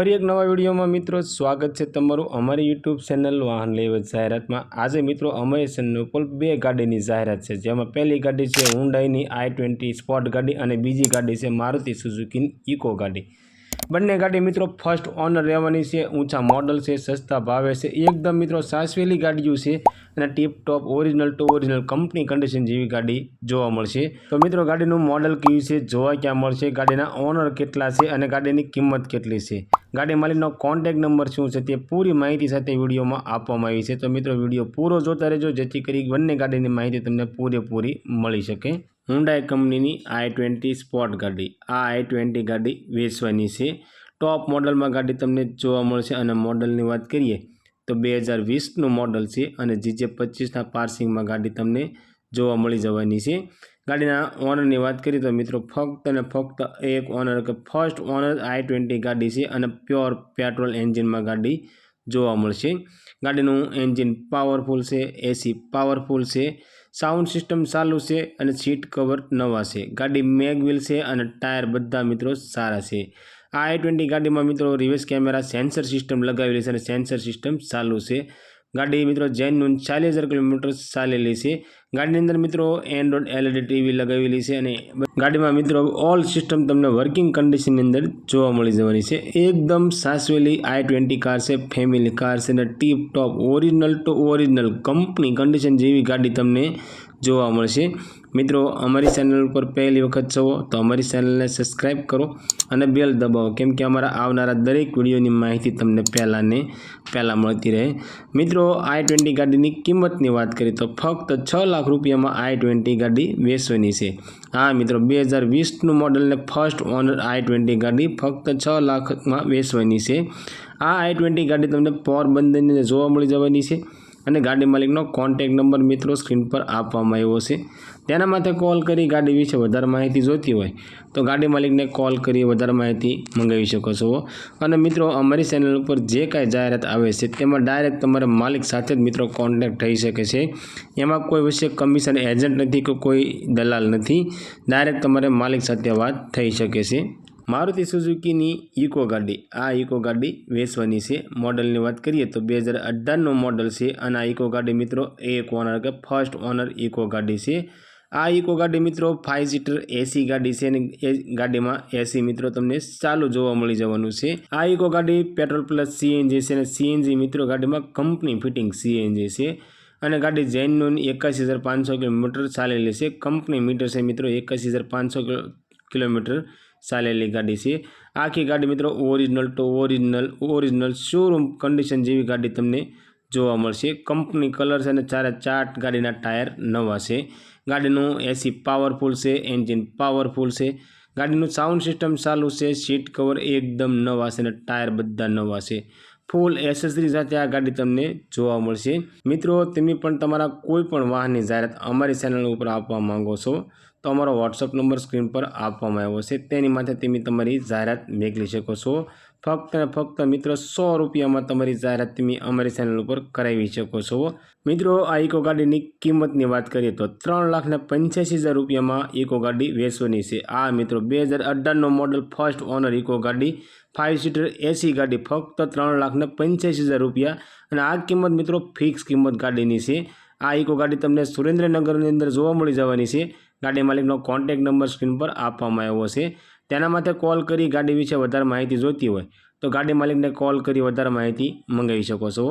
ફરી એક નવા વિડીયોમાં મિત્રો સ્વાગત છે તમારું અમારી યુટ્યુબ ચેનલ વાહન લેવજ જાહેરાતમાં. આજે મિત્રો અમારી ચેનલ ઉપર બે ગાડીની જાહેરાત છે. જેમાં પહેલી ગાડી છે હુન્ડાઈની આઈ ટ્વેન્ટી સ્પોર્ટ ગાડી અને બીજી ગાડી છે મારુતિ સુઝુકીની ઇકો ગાડી. બંને ગાડી મિત્રો ફર્સ્ટ ઓનર રહેવાની છે, ઊંચા મોડલ છે, સસ્તા ભાવે છે, એકદમ મિત્રો સાસવેલી ગાડીઓ છે અને tip top original to original company condition જેવી ગાડી જોવા મળશે. તો મિત્રો ગાડીનું મોડલ કયું છે, જોવા ક્યાં મળશે, ગાડીના ઓનર કેટલા છે અને ગાડીની કિંમત કેટલી છે? ગાડી માલિકનો કોન્ટેક નંબર શું છે તે પૂરી માહિતી સાથે વિડીયોમાં આપવામાં આવી છે. તો મિત્રો વીડિયો પૂરો જોતા રહેજો, જેથી કરી બંને ગાડીની માહિતી તમને પૂરેપૂરી મળી શકે. હુન્ડાઈ કંપનીની આઈ ટ્વેન્ટી સ્પોર્ટ ગાડી. આ આઈ ટ્વેન્ટી ગાડી વેચવાની છે. ટોપ મોડલમાં ગાડી તમને જોવા મળશે અને મોડલની વાત કરીએ તો બે હજાર વીસનું મોડલ છે અને જીજે પચીસના પાર્સિંગમાં ગાડી તમને જોવા મળી જવાની છે. ગાડીના ઓનરની વાત કરીએ તો મિત્રો ફક્ત અને ફક્ત એક ઓનર કે ફર્સ્ટ ઓનર આઈ ટ્વેન્ટી ગાડી છે અને પ્યોર પેટ્રોલ એન્જિનમાં ગાડી જોવા મળશે. ગાડીનું એન્જિન પાવરફુલ છે, એસી પાવરફુલ છે. સાઉન્ડ સિસ્ટમ ચાલુ છે અને સીટ કવર નવા છે. ગાડી મેગવિલ છે અને ટાયર બધા મિત્રો સારા છે. આ આઈ ટ્વેન્ટી ગાડીમાં મિત્રો રિવર્સ કેમેરા સેન્સર સિસ્ટમ લગાવેલી છે અને સેન્સર સિસ્ટમ ચાલુ છે. ગાડી મિત્રો જૈનનું ચાલીસ હજાર કિલોમીટર ચાલેલી છે. ગાડીની અંદર મિત્રો એન્ડ્રોઇડ એલઈડી ટીવી લગાવેલી છે અને ગાડીમાં મિત્રો ઓલ સિસ્ટમ તમને વર્કિંગ કન્ડિશનની અંદર જોવા મળી જવાની છે. એકદમ સાસવેલી આઈ ટ્વેન્ટી કાર છે ફેમિલી કાર છે અને tip top original to original company condition જેવી ગાડી તમને જોવા મળશે. મિત્રો, અમારી ચેનલ ઉપર પહેલી વખત છો તો અમારી ચેનલને સબસ્ક્રાઈબ કરો અને બેલ દબાવો, કેમ કે અમારા આવનારા દરેક વિડીયોની માહિતી તમને પહેલાં ને પહેલાં મળતી રહે. મિત્રો, આઈ ટ્વેન્ટી ગાડીની કિંમતની વાત કરીએ તો ફક્ત છ લાખ રૂપિયામાં આઈ ટ્વેન્ટી ગાડી વેચવાની છે. હા, મિત્રો, બે હજાર વીસનું મોડલને ફર્સ્ટ ઓનર આઈ ટ્વેન્ટી ગાડી ફક્ત છ લાખમાં વેચવાની છે. આ આઈ ટ્વેન્ટી ગાડી તમને પોરબંદરની જોવા મળી જવાની છે. અને ગાડી માલિકનો કોન્ટેક નંબર મિત્રો સ્ક્રીન પર આપવામાં આવ્યો છે. તેના માટે કોલ કરી ગાડી વિશે વધારે માહિતી જોઈતી હોય તો ગાડી માલિકને કોલ કરી વધારે માહિતી મંગાવી શકો છો. અને મિત્રો, અમારી ચેનલ ઉપર જે કાંઈ જાહેરાત આવે છે, તેમાં ડાયરેક્ટ તમારા માલિક સાથે જ મિત્રો કોન્ટેક્ટ થઈ શકે છે. એમાં કોઈ વિશે કમિશન એજન્ટ નથી કે કોઈ દલાલ નથી. ડાયરેક્ટ તમારે માલિક સાથે વાત થઈ શકે છે. મારુતિ સુઝુકીની ઇકો ગાડી. આ ઇકો ગાડી વેચવાની છે. મોડલની વાત કરીએ તો બે હજાર અઢારનું મોડલ છે અને આ ઇકો ગાડી મિત્રો એક ઓનર કે ફર્સ્ટ ઓનર ઇકો ગાડી છે. આ ઇકો ગાડી મિત્રો ફાઇવ સીટર એસી ગાડી છે અને એ ગાડીમાં એસી મિત્રો તમને ચાલુ જોવા મળી જવાનું છે. આ ઇકો ગાડી પેટ્રોલ પ્લસ સીએનજી છે અને સીએનજી મિત્રો ગાડીમાં કંપની ફિટિંગ સીએનજી છે અને ગાડી જૈનનું એકાસી હજાર પાંચસો કિલોમીટર ચાલેલી છે. કંપની મીટર છે મિત્રો એકાસી હજાર પાંચસો કિલોમીટર. ચાલેલી ગાડી છે. આખી ગાડી મિત્રો original to original original showroom condition જેવી ગાડી તમને જોવા મળશે. કંપની કલર છે અને ચારે ચાર ગાડીના ટાયર નવા છે. ગાડીનું એસી પાવરફુલ છે એન્જિન પાવરફુલ છે. ગાડીનું સાઉન્ડ સિસ્ટમ ચાલુ છે સીટ કવર એકદમ નવા છે અને ટાયર બધા નવા છે. ફૂલ એસેસરી સાથે આ ગાડી તમને જોવા મળશે. મિત્રો, તમે પણ તમારા કોઈ પણ વાહનની જાહેરાત અમારી ચેનલ ઉપર આપવા માંગો છો તો અમારો વોટ્સઅપ નંબર સ્ક્રીન પર આપવામાં આવ્યો છે. તેની માટે તમે તમારી જાહેરાત મેકલી શકો છો. ફક્ત ને ફક્ત મિત્રો સો રૂપિયામાં તમારી જાહેરાત તમે અમારી ચેનલ ઉપર કરાવી શકો છો. મિત્રો, આ ઇકો ગાડીની કિંમતની વાત કરીએ તો ત્રણ લાખને પંચ્યાસી હજાર રૂપિયામાં ઇકો ગાડી વેચવાની છે. આ મિત્રો બે હજાર અઢારનો મોડલ ફર્સ્ટ ઓનર ઇકો ગાડી ફાઇવ સીટર એસી ગાડી, ફક્ત ત્રણ લાખને પંચ્યાસી હજાર રૂપિયા. અને આ કિંમત મિત્રો ફિક્સ કિંમત ગાડીની છે. આ ઇકો ગાડી તમને સુરેન્દ્રનગરની અંદર જોવા મળી જવાની છે. ગાડી માલિકનો કોન્ટેક નંબર સ્ક્રીન પર આપવામાં આવ્યો છે. તેના માટે કોલ કરી ગાડી વિશે વધારે માહિતી જોઈતી હોય તો ગાડી માલિકને કોલ કરી વધારે માહિતી મંગાવી શકો છો.